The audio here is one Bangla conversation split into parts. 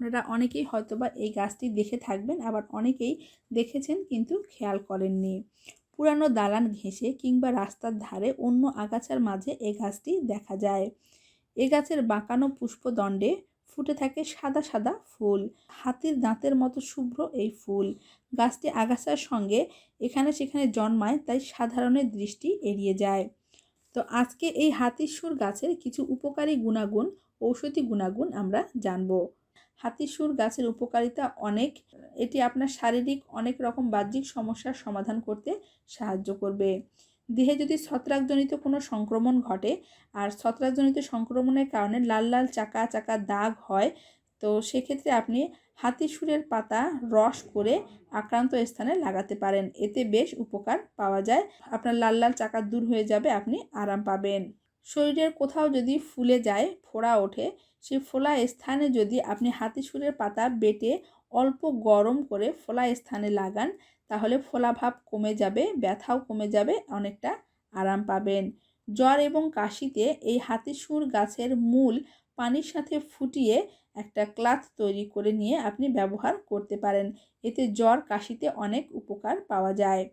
আপনারা অনেকেই হয়তোবা এই গাছটি দেখে থাকবেন, আবার অনেকেই দেখেছেন কিন্তু খেয়াল করেননি। পুরানো দালান ঘেঁষে কিংবা রাস্তার ধারে অন্য আগাছার মাঝে এই গাছটি দেখা যায়। এ গাছের বাঁকানো পুষ্পদণ্ডে ফুটে থাকে সাদা সাদা ফুল, হাতির দাঁতের মতো শুভ্র এই ফুল। গাছটি আগাছার সঙ্গে এখানে সেখানে জন্মায়, তাই সাধারণের দৃষ্টি এড়িয়ে যায়। তো আজকে এই হাতির সুর গাছের কিছু উপকারী গুণাগুণ, ঔষধি গুণাগুণ আমরা জানব। হাতির সুর গাছের উপকারিতা অনেক। এটি আপনার শারীরিক অনেক রকম বাহ্যিক সমস্যার সমাধান করতে সাহায্য করবে। দেহে যদি ছত্রাকজনিত কোনো সংক্রমণ ঘটে, আর ছত্রাকজনিত সংক্রমণের কারণে লাল লাল চাকা চাকা দাগ হয়, তো সেক্ষেত্রে আপনি হাতিসুরের পাতা রস করে আক্রান্ত স্থানে লাগাতে পারেন। এতে বেশ উপকার পাওয়া যায়। আপনার লাল লাল চাকা দূর হয়ে যাবে, আপনি আরাম পাবেন। শরীরের কোথাও যদি ফুলে যায়, ফোড়া ওঠে সেই ফোলা স্থানে যদি আপনি হাতিসুরের পাতা বেটে অল্প গরম করে ফোলা স্থানে লাগান, তাহলে ফোলাভাব কমে যাবে, ব্যথাও কমে যাবে, অনেকটা আরাম পাবেন। জ্বর এবং কাশিতে এই হাতিসুর গাছের মূল পানির সাথে ফুটিয়ে একটা ক্লাথ তৈরি করে নিয়ে আপনি ব্যবহার করতে পারেন। এতে জ্বর, কাশিতে অনেক উপকার পাওয়া যায়।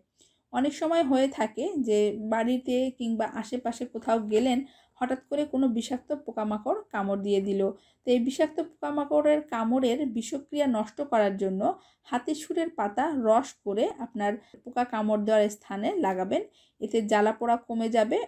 অনেক সময় হয়ে থাকে যে বাড়িতে কিংবা আশেপাশে কোথাও গেলেন, হঠাৎ করে কোনো বিষাক্ত পোকামাকড় কামড় দিয়ে দিল। তো এই বিষাক্ত পোকামাকড়ের কামড়ের বিষক্রিয়া নষ্ট করার জন্য হাতের সুরের পাতা রস করে আপনার পোকা কামড় দেওয়ার স্থানে লাগাবেন। এতে জ্বালা পোড়া কমে যাবে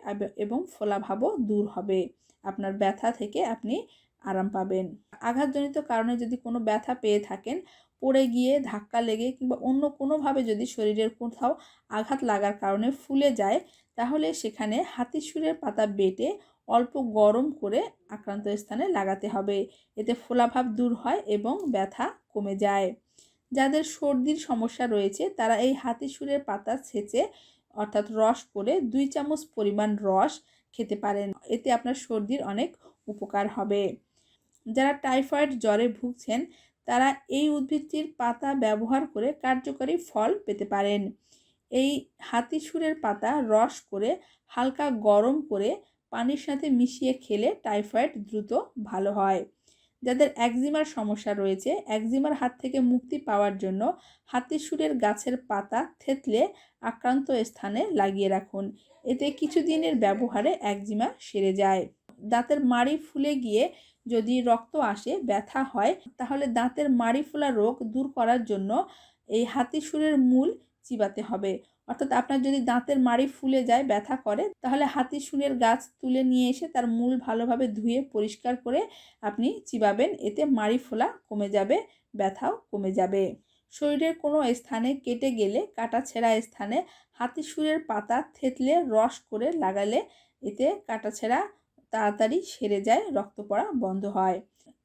এবং ফোলাভাবও দূর হবে। আপনার ব্যথা থেকে আপনি আরাম পাবেন। আঘাতজনিত কারণে যদি কোনো ব্যথা পেয়ে থাকেন পড়ে গিয়ে ধাক্কা লেগে কিংবা অন্য কোনোভাবে যদি শরীরের কোথাও আঘাত লাগার কারণে ফুলে যায়, তাহলে সেখানে হাতিসুরের পাতা বেটে অল্প গরম করে আক্রান্ত স্থানে লাগাতে হবে। এতে ফোলাভাব দূর হয় এবং ব্যথা কমে যায়। যাদের সর্দির সমস্যা রয়েছে, তারা এই হাতিসুরের পাতা ছেঁচে অর্থাৎ রস করে দুই চামচ পরিমাণ রস খেতে পারেন। এতে আপনার সর্দির অনেক উপকার হবে। যারা টাইফয়েড জ্বরে ভুগছেন তারা এই উদ্ভিদটির পাতা ব্যবহার করে কার্যকরী ফল পেতে পারেন। এই হাতিসুরের পাতা রস করে হালকা গরম করে পানির সাথে মিশিয়ে খেলে টাইফয়েড দ্রুত ভালো হয়। যাদের একজিমার সমস্যা রয়েছে, একজিমার হাত থেকে মুক্তি পাওয়ার জন্য হাতিসুরের গাছের পাতা থেতলে আক্রান্ত স্থানে লাগিয়ে রাখুন। এতে কিছুদিনের ব্যবহারে একজিমা সেরে যায়। দাঁতের মাড়ি ফুলে গিয়ে যদি রক্ত আসে, ব্যথা হয়, তাহলে দাঁতের মাড়ি ফোলা রোগ দূর করার জন্য এই হাতিসুরের মূল চিবাতে হবে। অর্থাৎ আপনার যদি দাঁতের মাড়ি ফুলে যায়, ব্যথা করে, তাহলে হাতি শুনের গাছ তুলে নিয়ে এসে তার মূল ভালোভাবে ধুয়ে পরিষ্কার করে আপনি চিবাবেন, এতে মাড়ি ফোলা কমে যাবে, ব্যথাও কমে যাবে। শরীরের কোনো স্থানে কেটে গেলে, কাটা ছেঁড়া স্থানে হাতি সুরের পাতা থেতলে রস করে লাগালে, এতে কাটা ছেঁড়া তাড়াতাড়ি সেরে যায়, রক্ত পড়া বন্ধ হয়।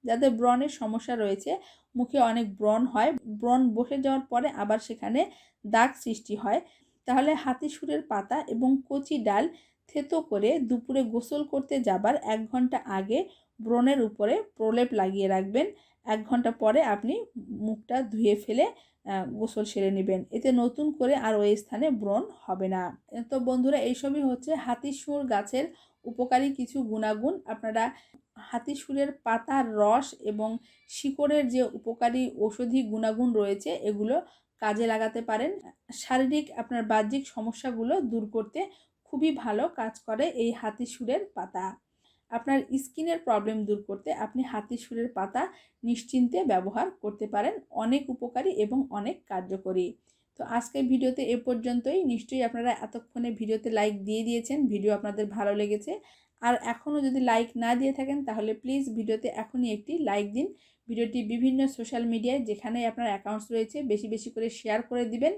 যাদের ব্রণের সমস্যা রয়েছে, মুখে অনেক ব্রণ হয়। ব্রণ বসে যাওয়ার পরে আবার সেখানে দাগ সৃষ্টি হয়। তাহলে হাতি সুরের পাতা এবং কচি ডাল থেতো করে দুপুরে গোসল করতে যাবার এক ঘণ্টা আগে ব্রণের উপরে প্রলেপ লাগিয়ে রাখবেন। এক ঘণ্টা পরে আপনি মুখটা ধুয়ে ফেলে গোসল সেরে নেবেন। এতে নতুন করে আর ওই স্থানে ব্রণ হবে না। তো বন্ধুরা, এইসবই হচ্ছে হাতিসুর গাছের উপকারী কিছু গুণাগুণ, আপনারা হাতিসুরের পাতার রস এবং শিকড়ের যে উপকারী ঔষধি গুণাগুণ রয়েছে, এগুলো কাজে লাগাতে পারেন। শারীরিক আপনার বাহ্যিক সমস্যাগুলো দূর করতে খুবই ভালো কাজ করে এই হাতিসুরের পাতা। আপনার স্কিনের প্রবলেম দূর করতে আপনি হাতিসুরের পাতা নিশ্চিন্তে ব্যবহার করতে পারেন। অনেক উপকারী এবং অনেক কার্যকরী। তো আজকের ভিডিওতে এ পর্যন্তই। নিশ্চয়ই আপনারা এতক্ষণে ভিডিওতে লাইক দিয়ে দিয়েছেন, ভিডিও আপনাদের ভালো লেগেছে। আর এখনও যদি লাইক না দিয়ে থাকেন, তাহলে প্লিজ ভিডিওতে এখনই একটি লাইক দিন। ভিডিওটি বিভিন্ন সোশ্যাল মিডিয়ায় যেখানে আপনার অ্যাকাউন্টস রয়েছে, বেশি বেশি করে শেয়ার করে দিবেন।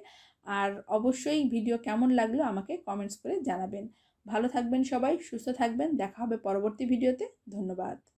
আর অবশ্যই ভিডিও কেমন লাগল আমাকে কমেন্টস করে জানাবেন। ভালো থাকবেন সবাই, সুস্থ থাকবেন। দেখা হবে পরবর্তী ভিডিওতে। ধন্যবাদ।